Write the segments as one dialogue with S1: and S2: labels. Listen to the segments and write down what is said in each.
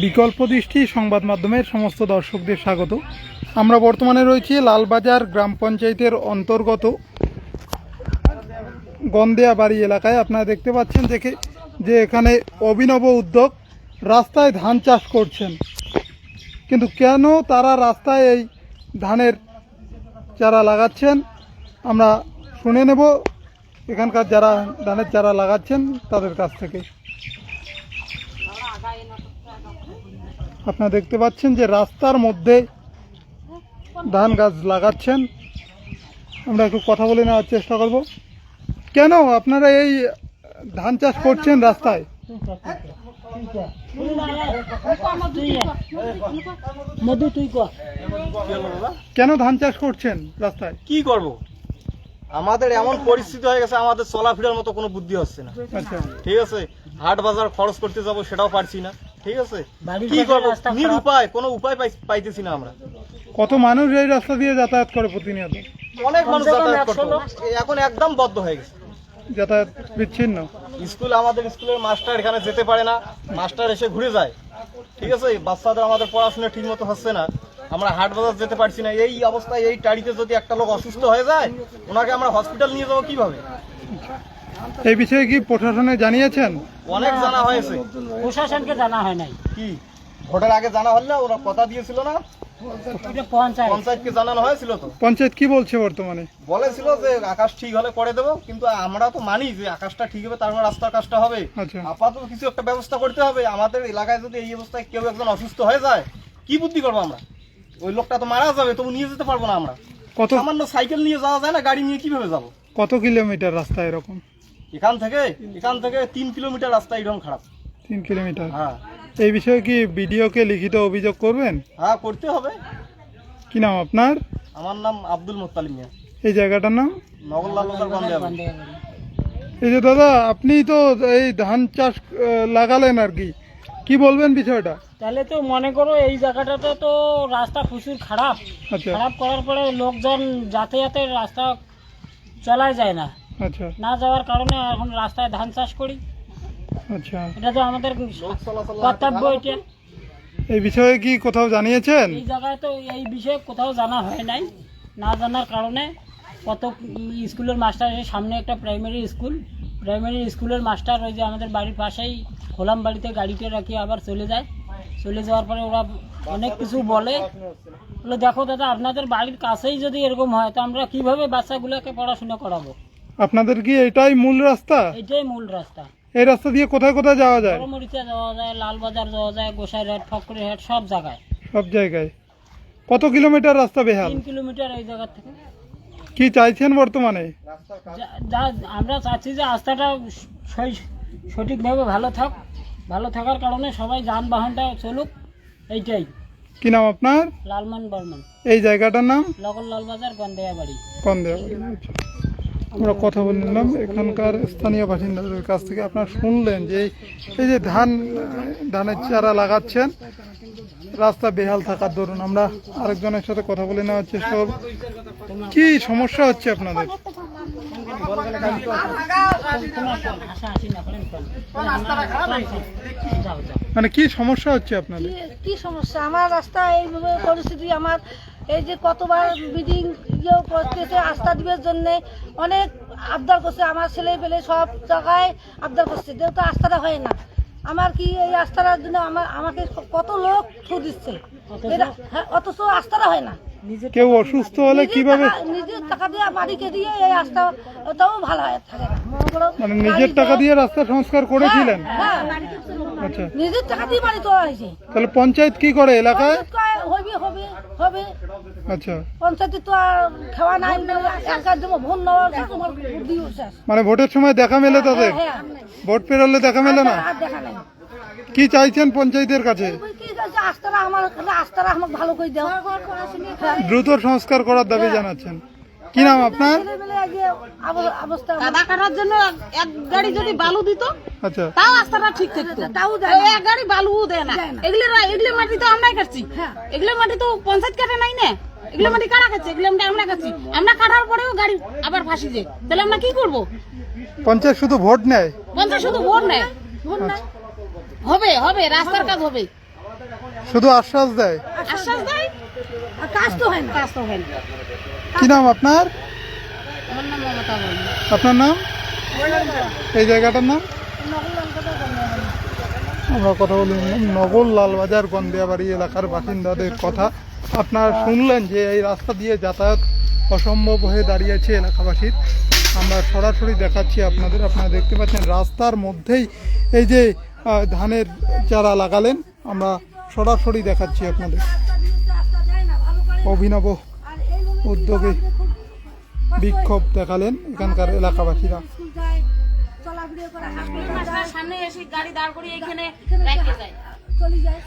S1: বিকল্প দৃষ্টি সংবাদ মাধ্যমের সমস্ত দর্শকদের স্বাগত। আমরা বর্তমানে রয়েছি লালবাজার গ্রাম পঞ্চায়েতের অন্তর্গত গন্দেয়াবাড়ি এলাকায়। আপনারা দেখতে পাচ্ছেন কি- যে এখানে অভিনব উদ্যোগ, রাস্তায় ধান চাষ করছেন। কিন্তু কেন তারা রাস্তায় এই ধানের চারা লাগাচ্ছেন? আমরা শুনে নেব। এখানকার যারা ধানের চারা লাগাচ্ছেন, তাদের কাছ থেকে। আপনারা দেখতে পাচ্ছেন যে রাস্তার মধ্যে ধান গাছ লাগাচ্ছেন। আমরা একটু কথা বলে নেওয়ার চেষ্টা করব। কেন আপনারা এই ধান চাষ করছেন রাস্তায়?
S2: মধু তুই
S1: কেন ধান চাষ করছেন রাস্তায়?
S3: কি করব? আমাদের এমন পরিস্থিতি হয়ে গেছে আমাদের চলাফেরার মতো কোনো বুদ্ধি হচ্ছে না।
S1: আচ্ছা।
S3: ঠিক আছে? হাট বাজার খরচ করতে যাব সেটাও পারছি না। ঠিক আছে? কি করব? নির উপায় কোনো উপায় পাই- পাইতেছি না আমরা।
S1: কত মানুষ এই রাস্তা দিয়ে যাতায়াত করে প্রতিনিয়ত?
S3: অনেক মানুষ যাতায়াত করতো। এখন একদম বদ্ধ হয়ে গেছে।
S1: যাতায়াত বিচ্ছিন্ন।
S3: স্কুল আমাদের স্কুলের মাস্টার এখানে যেতে পারে না মাস্টার এসে ঘুরে যায়। ঠিক আছে? বাচ্চাদের আমাদের পড়াশোনা ঠিক মতো হচ্ছে না। আমরা হাট বাজার যেতে পারছি না। এই অবস্থায় এই টাড়িতে যদি একটা লোক অসুস্থ হয়ে যায় ওনাকে আমরা হসপিটাল নিয়ে যাব কীভাবে?
S1: এই বিষয়ে কি প্রশাসনে জানিয়েছেন?
S3: অনেক জানা হয়েছে।
S2: প্রশাসনকে জানা হয় নাই।
S3: কি? ভোটের আগে জানা হল না ওরা কথা দিয়েছিল না? পঞ্চায়েতকে জানানো হয়েছিল তো?
S1: পঞ্চায়েত কি বলছে বর্তমানে?
S3: বলেছিল যে আকাশ ঠিক হলে করে দেবো কিন্তু আমরা তো মানি যে আকাশটা ঠিক হবে তারপর রাস্তার কাজটা হবে।
S1: আচ্ছা।
S3: আপাতত কিছু একটা ব্যবস্থা করতে হবে। আমাদের এলাকায় যদি এই অবস্থায় কেউ একজন অসুস্থ হয়ে যায় কি বুদ্ধি করব আমরা? ওই লোকটা তো মারা যাবে তবু নিয়ে যেতে পারব না আমরা।
S1: কত
S3: সামান্য সাইকেল নিয়ে যাওয়া যায় না গাড়ি নিয়ে কীভাবে যাব?
S1: কত কিলোমিটার রাস্তা এরকম?
S3: এখান থেকে এখান থেকে তিন কিলোমিটার রাস্তা এরকম খারাপ।
S1: তিন কিলোমিটার?
S3: হ্যাঁ।
S1: এই বিষয়ে কি বিডিওকে লিখিত অভিযোগ করবেন?
S3: হ্যাঁ করতে হবে।
S1: কি নাম আপনার?
S3: আমার নাম আব্দুল মোত্তালিম মিয়া।
S1: এই জায়গাটার নাম?
S3: নগরলাল
S1: এই যে দাদা আপনি তো এই ধান চাষ লাগালেন আর কি। কি বলবেন বিষয়টা?
S2: তাহলে তো মনে করো এই জায়গাটাতে তো রাস্তা প্রচুর খারাপ।
S1: আচ্ছা।
S2: খারাপ করার পরে লোকজন যাতায়াতের রাস্তা চলাই যায় না।
S1: আচ্ছা।
S2: না যাওয়ার কারণে এখন রাস্তায় ধান চাষ করি।
S1: আচ্ছা।
S2: এটা তো আমাদের কর্তব্য এটা।
S1: এই বিষয়ে কি কোথাও জানিয়েছেন?
S2: এই জায়গায় তো এই বিষয়ে কোথাও জানা হয় নাই। না জানার কারণে কত স্কুলের মাস্টার সামনে একটা প্রাইমারি স্কুল। প্রাইমারি স্কুলের মাস্টার ওই যে আমাদের বাড়ির পাশেই খোলাম বাড়িতে গাড়িতে রাখি আবার চলে যায়। চলে যাওয়ার পরে ওরা অনেক কিছু বলে। বলে দেখো দাদা আপনাদের বাড়ির কাছেই যদি এরকম হয় তো আমরা কীভাবে বাচ্চাগুলোকে পড়াশোনা করাবো?
S1: আপনাদের কি এটাই মূল রাস্তা?
S2: এটাই মূল রাস্তা।
S1: এই রাস্তা দিয়ে কোথায় কোথায় যাওয়া যায়?
S2: বড়মরিচা যাওয়া যায় লালবাজার যাওয়া যায় গোসাইরহাট ফকরিহাট সব জায়গায়।
S1: সব জায়গায়। কত কিলোমিটার রাস্তা বেহাল?
S2: তিন কিলোমিটার এই জায়গা থেকে।
S1: কি চাইছেন বর্তমানে?
S2: যা- আমরা চাচ্ছি যে রাস্তাটা সই- সঠিকভাবে ভালো থাক ভালো থাকার কারণে সবাই যানবাহনটা চলুক এইটাই।
S1: কি নাম আপনার?
S2: লালমান বর্মন।
S1: এই জায়গাটার নাম?
S2: লগন লালবাজার গন্দেয়া বাড়ি
S1: কন্দেয়া আমরা কথা বলে নিলাম এখানকার স্থানীয় বাসিন্দাদের কাছ থেকে আপনারা শুনলেন যে এই- যে ধান, ধানের চারা লাগাচ্ছেন, রাস্তা বেহাল থাকার দরুন আমরা আরেকজনের সাথে কথা বলে নেওয়ার চেষ্টা করব। কি সমস্যা হচ্ছে আপনাদের। মানে কি সমস্যা হচ্ছে আপনাদের?
S4: কি সমস্যা? আমার রাস্তা এইভাবে পরিস্থিতি, আমার এই যে কতবার মিটিং ইয়েও করতেছে আস্থা দিবের জন্য। অনেক আবদার করছে আমার ছেলে পেলে সব জায়গায় আবদার করছে। যেহেতু আস্থাটা হয় না। আমার কি এই রাস্তাটার জন্য আমার আমাকে কত লোক ঠু দিচ্ছে? এটা- হ্যাঁ, অথচ আস্থাটা হয় না।
S1: কেউ অসুস্থ হলে কীভাবে
S4: নিজের টাকা দিয়ে বাড়িকে দিয়ে এই রাস্তা ওটাও ভালো হয় থাকে মনে
S1: নিজের টাকা দিয়ে রাস্তা সংস্কার করেছিলেন?
S4: হ্যাঁ
S1: আচ্ছা।
S4: নিজের টাকা দিয়ে বাড়ি তোলা হয়েছে।
S1: তাহলে পঞ্চায়েত কি করে এলাকায়?
S4: হবে হবে।
S1: আচ্ছা।
S4: পঞ্চায়েতে তো আর খাওয়া নাই একার জন্য ভোট নেওয়া তোমার বুদ্ধি শেষ
S1: মানে ভোটের সময় দেখা মেলে তাদের?
S4: হ্যাঁ
S1: ভোট পেরোলে দেখা মেলে না?
S4: আর দেখা নাই।
S1: কি চাইছেন পঞ্চায়েতের কাছে?
S4: ওই কি আছে আস্তারা আমার আস্তারা আমাকে ভালো করে দাও। হ্যাঁ।
S1: দ্রুত সংস্কার করার দাবি জানাচ্ছেন। কি নাম আপনার?
S5: কাদা কাটার জন্য এক গাড়ি যদি বালু দিত
S1: আচ্ছা।
S5: তাও রাস্তাটা ঠিক থাকতো।
S4: তাও।
S5: এক গাড়ি বালু দেয় না। এগুলো এগুলো মাটি তো আমরাই কাটছি।
S4: হ্যাঁ।
S5: এগুলো মাটি তো পঞ্চায়েত কাটে নাই না। এগুলো মাটি কারা কাটছে? এগুলো মাটি আমরা কাটছি। আমরা কাটার পরেও গাড়ি আবার ফাঁসি যায় তাহলে আমরা কি করব?
S1: পঞ্চায়েত শুধু ভোট নেয়?
S5: পঞ্চায়েত শুধু ভোট নেয়? ভোট নেয়। হবে হবে রাস্তার কাজ হবে।
S1: শুধু আশ্বাস দেয়?
S5: আশ্বাস দেয়?
S4: আর কাজ তো হয় না।
S5: কাজ তো হয় না।
S1: কি নাম আপনার? আপনার নাম? এই জায়গাটার নাম? আমরা কথা বলি নগর লালবাজার গন্দিয়াবাড়ি এলাকার বাসিন্দাদের কথা। আপনারা শুনলেন যে এই রাস্তা দিয়ে যাতায়াত অসম্ভব হয়ে দাঁড়িয়েছে এলাকাবাসীর। আমরা সরাসরি দেখাচ্ছি আপনাদের। আপনারা দেখতে পাচ্ছেন রাস্তার মধ্যেই এই যে ধানের চারা লাগালেন। আমরা সরাসরি দেখাচ্ছি আপনাদের। অভিনব উদ্যোগে বিক্ষোভ দেখালেন এখানকার এলাকাবাসীরা।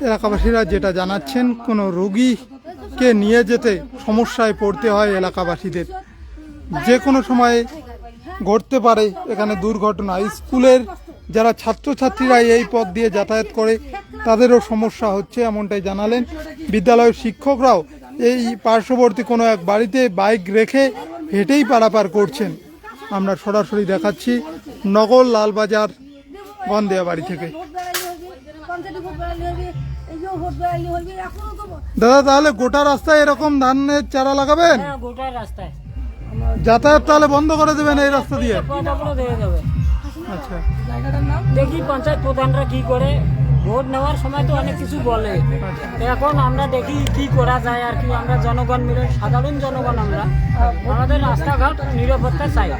S1: এলাকাবাসীরা যেটা জানাচ্ছেন, কোনো রোগীকে নিয়ে যেতে সমস্যায় পড়তে হয় এলাকাবাসীদের। যে কোনো সময় ঘটতে পারে এখানে দুর্ঘটনা। স্কুলের যারা ছাত্রছাত্রীরা এই পথ দিয়ে যাতায়াত করে, তাদেরও সমস্যা হচ্ছে এমনটাই জানালেন। বিদ্যালয়ের শিক্ষকরাও এই পার্শ্ববর্তী কোনো এক বাড়িতে বাইক রেখে হেঁটেই পারাপার করছেন। আমরা সরাসরি দেখাচ্ছি নগর লালবাজার গন্দেয়া বাড়ি থেকে। দাদা তাহলে গোটা রাস্তায় এরকম ধানের চারা লাগাবেন?
S2: হ্যাঁ
S1: যাতায়াত তাহলে বন্ধ করে দেবেন এই রাস্তা দিয়ে? আচ্ছা
S2: দেখি পঞ্চায়েত প্রধানরা কি করে ভোট নেওয়ার সময় তো অনেক কিছু বলে। এখন আমরা দেখি কি করা যায় আর কি। আমরা জনগণ মিলে, সাধারণ জনগণ আমরা, আমাদের রাস্তাঘাট নিরাপত্তা চাই।